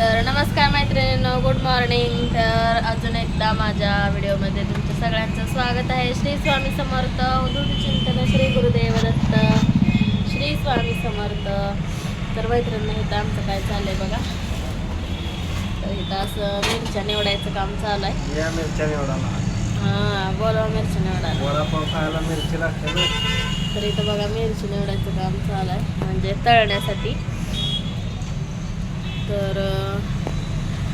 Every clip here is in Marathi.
तर नमस्कार मैत्रिणींनो गुड मॉर्निंग तर अजून एकदा माझ्या व्हिडिओमध्ये तुमचं सगळ्यांचं स्वागत आहे. श्री स्वामी समर्थ उदुत चिंतन श्री गुरुदेव दत्त श्री स्वामी समर्थ. तर मैत्रिणींनो इथं आमचं काय चाललंय बघा. तर इथं असं मिरच्या निवडायचं काम चालू आहे या मिरच्या निवडाला हां बोलवा मिरच्या निवडायला. वडापाव खायला मिरची लागते तर इथं बघा मिरची निवडायचं काम चालू आहे म्हणजे तळण्यासाठी. तर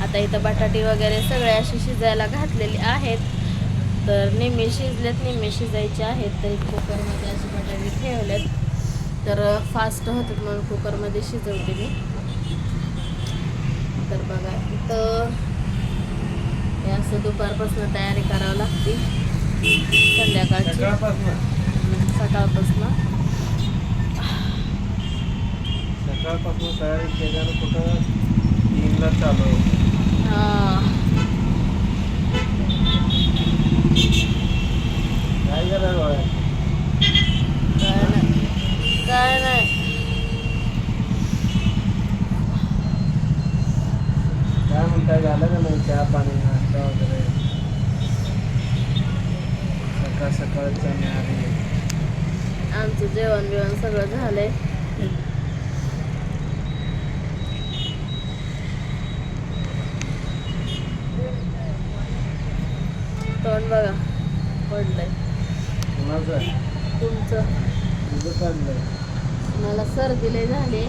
आता इथं बटाटे वगैरे सगळे असे शिजायला घातलेले आहेत. तर निम्मे शिजलेत निम्मे शिजायचे आहेत. तर कुकरमध्ये असे बटाटे ठेवलेत. तर फास्ट होतात म्हणून कुकरमध्ये शिजवते मी. तर बघा इथं हे असं दुपारपासून तयारी करावं लागते. संध्याकाळची. सकाळपासून? सकाळपासून. सकाळपासून तयारी केल्यानं कुठं तीनला चालू. काय करायला काय नाही काय नाही काय म्हणताय झालं का नाही चहा पाणी नाश्ता वगैरे? सकाळ सकाळचा आमचं जेवण बिवण सगळं झालंय. तोंड बघा. पडलंय. तुमचं? मला सर्दी लय झाली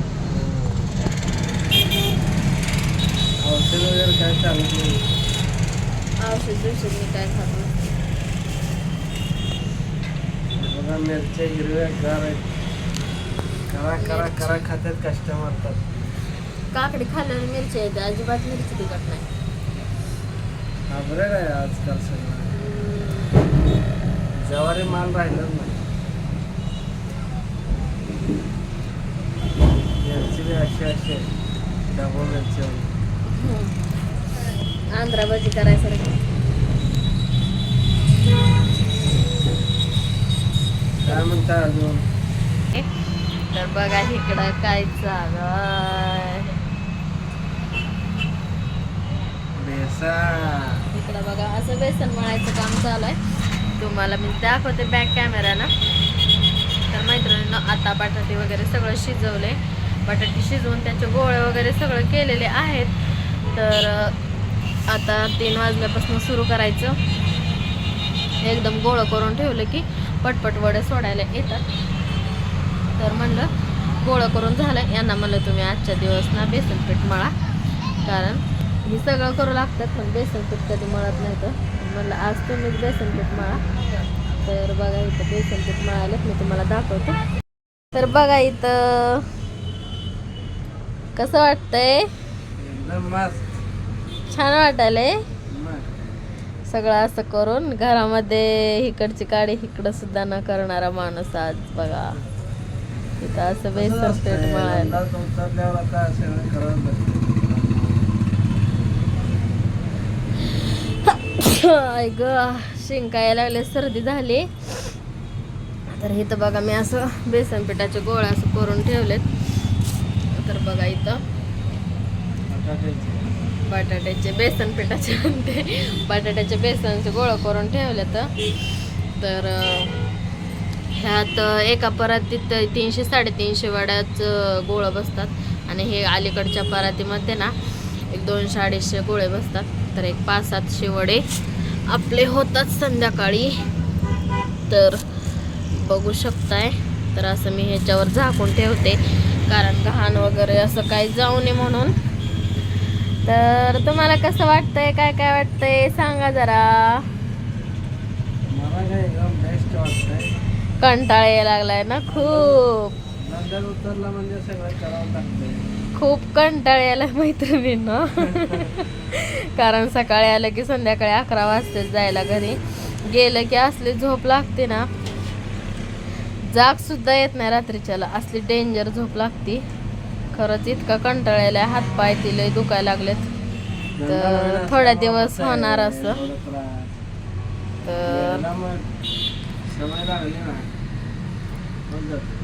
औषध वगैरे काय चालत नाही? औषध बिवषध मी काय खात बघा मिरच्या हिरव्या गार आहेत. करा करा करा खात्यात काकडी खाल्ल्याने मिरची येते अजिबात मिरची तिखट नाही. आजकाल सगळं? जवारी माल राहिलाच नाही. बी अशी अशी डबल. आंध्रा भजी करायसारखं काय म्हणता अजून? तर बघा इकडं काय चालू इकडं बघा असं बेसन मळायचं काम चालू आहे. तुम्हाला मी दाखवते बॅक कॅमेरानं तर मैत्रिणींना आता बटाटे वगैरे सगळं शिजवले. बटाटे शिजवून त्याचे गोळे वगैरे सगळं केलेले आहेत. तर आता तीन वाजल्यापासून सुरू करायचं. एकदम गोळं करून ठेवलं की पटपट वडे सोडायला येतात. तर म्हणलं गोळं करून झालं. यांना म्हणलं तुम्ही आजच्या दिवस ना बेसन पीठ मळा. कारण हे सगळं करू लागतात पण बेसन पीठ कधी मळत नाही तर. म्हणलं आज तुम्हीच बेसन पीठ मळा. तर बघा इथं बेसन पीठ मळायला मी तुम्हाला दाखवते. तर बघा इथं कसं वाटतंय? छान वाटायलंय. सगळं असं करून घरामध्ये इकडची काडी इकडं सुद्धा न करणारा माणूस आज बघा. इथं असं बेसन पीठ मळायला यंदाच उतरल्यावर आता सगळं करावं लागतं ऐ ग शिंकायला लागले सर्दी झाली. तर इथं बघा मी असं बेसन पिठाचे गोळा असं करून ठेवलेत. तर बघा इथं. बटाट्याचे बेसन पिठाचे म्हणते बटाट्याचे बेसनचे गोळा करून ठेवलेत. तर ह्यात एका परातीत तीनशे साडेतीनशे वड्याचं गोळं बसतात. आणि हे अलीकडच्या परातीमध्ये ना एक दोनशे अडीचशे गोळे बसतात तर एक पाच सातशे वडे आपले होतात संध्याकाळी. तर बघू शकताय. तर असं मी ह्याच्यावर झाकून ठेवते. कारण घाण वगैरे असं काही जाऊ नये म्हणून. तर तुम्हाला कसं वाटतंय? काय काय वाटतंय? सांगा जरा. कंटाळा यायला लागलाय ना खूप. उतरला म्हणजे सगळं करावं लागतंय. खूप कंटाळा यायला मैत्रिणींना. कारण सकाळी आलं की संध्याकाळी अकरा वाजते जायला घरी. गेलं की असली झोप लागते ना जाग सुद्धा येत नाही रात्रीच्याला. असली डेंजर झोप लागती. खरंच इतका कंटाळायला हात पाय तिले दुखायला लागलेत. तर थोड्या दिवस होणार असं. तर याला मग सवय लागली ना होऊन जातं.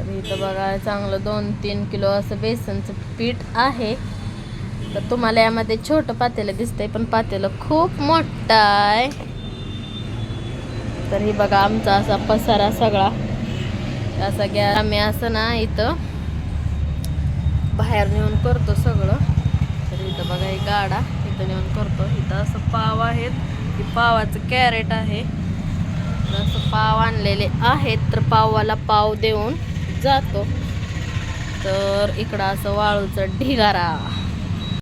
तर इथं बघा चांगलं दोन तीन किलो असं बेसनचं पीठ आहे. तर तुम्हाला यामध्ये छोटं पातेलं दिसतंय पण पातेलं खूप मोठं आहे. तर हे बघा आमचा असा पसारा सगळा. असा गॅस आम्ही असं ना इथं बाहेर नेऊन करतो सगळं. तर इथं बघा ही गाडा इथं नेऊन करतो. इथं असं पाव आहेत. की पावाचं कॅरेट आहे. असं पाव आणलेले आहेत तर पावाला पाव देऊन जातो. तर इकडं असं वाळूचं ढिगारा.